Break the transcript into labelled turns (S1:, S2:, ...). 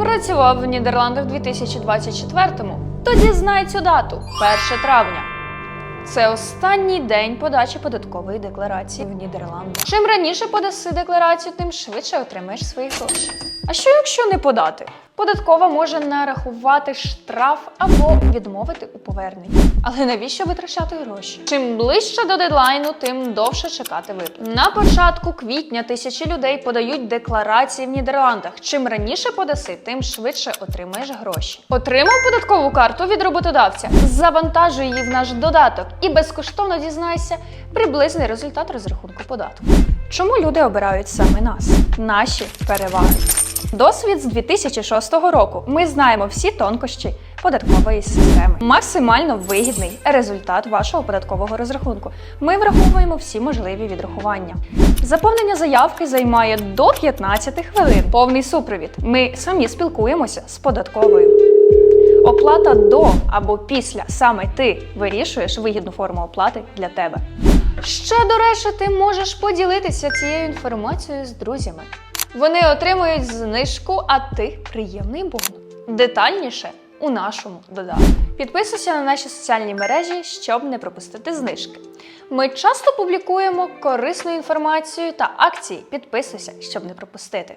S1: Працював в Нідерландах 2024-му. Тоді знай цю дату 1 травня. Це останній день подачі податкової декларації в Нідерландах. Чим раніше подаси декларацію, тим швидше отримаєш свої гроші. А що якщо не подати? Податкова може нарахувати штраф або відмовити у поверненні. Але навіщо витрачати гроші? Чим ближче до дедлайну, тим довше чекати виплат. На початку квітня тисячі людей подають декларації в Нідерландах. Чим раніше подаси, тим швидше отримаєш гроші. Отримав податкову карту від роботодавця, завантажуй її в наш додаток і безкоштовно дізнайся приблизний результат розрахунку податку. Чому люди обирають саме нас? Наші переваги. Досвід з 2006 року. Ми знаємо всі тонкощі податкової системи. Максимально вигідний результат вашого податкового розрахунку. Ми враховуємо всі можливі відрахування. Заповнення заявки займає до 15 хвилин. Повний супровід. Ми самі спілкуємося з податковою. Оплата до або після саме ти вирішуєш вигідну форму оплати для тебе. Ще до речі, ти можеш поділитися цією інформацією з друзями. Вони отримують знижку, а ти приємний бонус. Детальніше у нашому додатку. Підписуйся на наші соціальні мережі, щоб не пропустити знижки. Ми часто публікуємо корисну інформацію та акції. Підписуйся, щоб не пропустити.